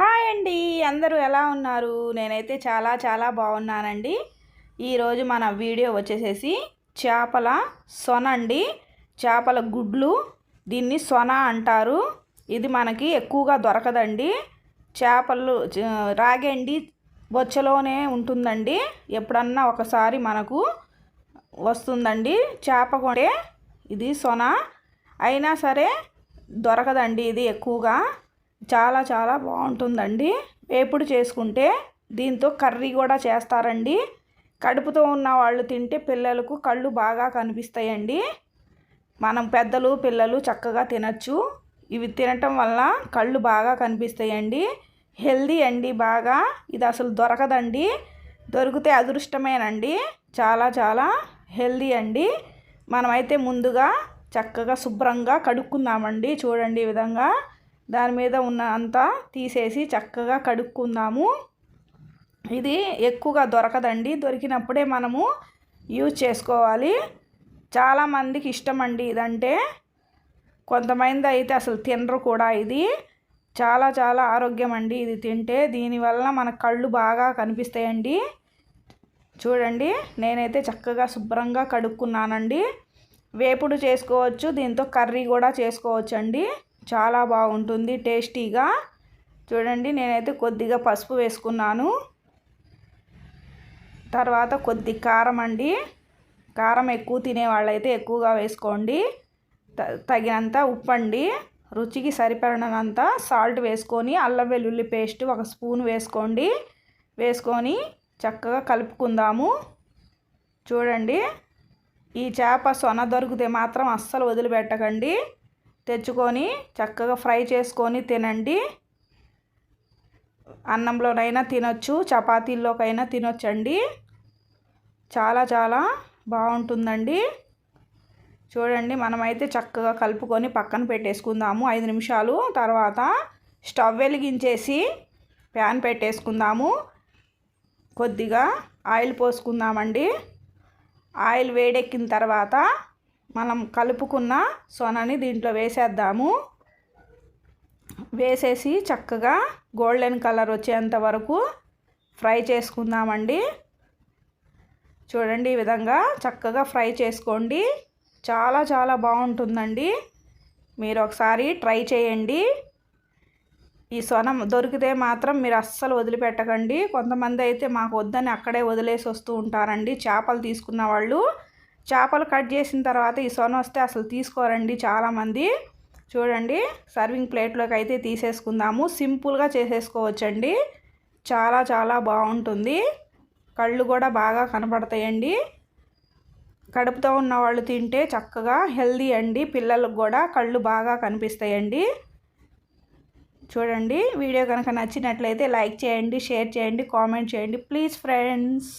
Hi అండి. అందరూ ఎలా ఉన్నారు? నేనైతే చాలా చాలా బాగున్నానండి. ఈరోజు మన వీడియో వచ్చేసేసి చేపల సొన అండి. చేపల గుడ్లు దీన్ని సొన అంటారు. ఇది మనకి ఎక్కువగా దొరకదండి. చేపలు రాగండి బొచ్చలోనే ఉంటుందండి. ఎప్పుడన్నా ఒకసారి మనకు వస్తుందండి. చేప కొంటే ఇది సొన. అయినా సరే దొరకదండి ఇది ఎక్కువగా. చాలా చాలా బాగుంటుందండి. వేపుడు చేసుకుంటే దీంతో కర్రీ కూడా చేస్తారండి. కడుపుతో ఉన్న వాళ్ళు తింటే పిల్లలకు కళ్ళు బాగా కనిపిస్తాయండి. మనం పెద్దలు పిల్లలు చక్కగా తినచ్చు. ఇవి తినటం వల్ల కళ్ళు బాగా కనిపిస్తాయండి. హెల్దీ అండి బాగా. ఇది అసలు దొరకదండి. దొరికితే అదృష్టమేనండి. చాలా చాలా హెల్దీ అండి. మనమైతే ముందుగా చక్కగా శుభ్రంగా కడుక్కుందామండి. చూడండి ఈ విధంగా. దాని మీద ఉన్న అంతా తీసేసి చక్కగా కడుక్కుందాము. ఇది ఎక్కువగా దొరకదండి. దొరికినప్పుడే మనము యూజ్ చేసుకోవాలి. చాలామందికి ఇష్టం అండి ఇదంటే. కొంతమంది అయితే అసలు తినరు కూడా ఇది. చాలా చాలా ఆరోగ్యం అండి ఇది తింటే. దీనివల్ల మన కళ్ళు బాగా కనిపిస్తాయండి. చూడండి నేనైతే చక్కగా శుభ్రంగా కడుక్కున్నానండి. వేపుడు చేసుకోవచ్చు దీంతో కర్రీ కూడా చేసుకోవచ్చు అండి చాలా బాగుంటుంది టేస్టీగా. చూడండి నేనైతే కొద్దిగా పసుపు వేసుకున్నాను. తర్వాత కొద్ది కారం అండి. కారం ఎక్కువ తినేవాళ్ళైతే ఎక్కువగా వేసుకోండి. తగినంత ఉప్పు అండి రుచికి సరిపడినంత సాల్ట్ వేసుకొని అల్లం వెల్లుల్లి పేస్ట్ ఒక స్పూన్ వేసుకోండి. వేసుకొని చక్కగా కలుపుకుందాము. చూడండి ఈ చేప సొన దొరికితే మాత్రం అస్సలు వదిలిపెట్టకండి. తెచ్చుకొని చక్కగా ఫ్రై చేసుకొని తినండి. అన్నంలోనైనా తినొచ్చు చపాతీల్లోకైనా తినొచ్చండి. చాలా చాలా బాగుంటుందండి. చూడండి మనమైతే చక్కగా కలుపుకొని పక్కన పెట్టేసుకుందాము ఐదు నిమిషాలు. తర్వాత స్టవ్ వెలిగించేసి ప్యాన్ పెట్టేసుకుందాము. కొద్దిగా ఆయిల్ పోసుకుందామండి. ఆయిల్ వేడెక్కిన తర్వాత మనం కలుపుకున్న సొనని దీంట్లో వేసేద్దాము. వేసేసి చక్కగా గోల్డెన్ కలర్ వచ్చేంత వరకు ఫ్రై చేసుకుందామండి. చూడండి ఈ విధంగా చక్కగా ఫ్రై చేసుకోండి. చాలా చాలా బాగుంటుందండి. మీరు ఒకసారి ట్రై చేయండి. ఈ సొనం దొరికితే మాత్రం మీరు అస్సలు వదిలిపెట్టకండి. కొంతమంది అయితే మాకు వద్దని అక్కడే వదిలేసి వస్తూ ఉంటారండి. చేపలు తీసుకున్న వాళ్ళు చేపలు కట్ చేసిన తర్వాత ఈ సొన వస్తే అసలు తీసుకోరండి చాలామంది. చూడండి సర్వింగ్ ప్లేట్లోకి అయితే తీసేసుకుందాము. సింపుల్గా చేసేసుకోవచ్చండి. చాలా చాలా బాగుంటుంది. కళ్ళు కూడా బాగా కనపడతాయండి. కడుపుతో ఉన్న వాళ్ళు తింటే చక్కగా హెల్దీ అండి. పిల్లలకు కూడా కళ్ళు బాగా కనిపిస్తాయండి. చూడండి వీడియో కనుక నచ్చినట్లయితే లైక్ చేయండి షేర్ చేయండి కామెంట్ చేయండి. Please friends.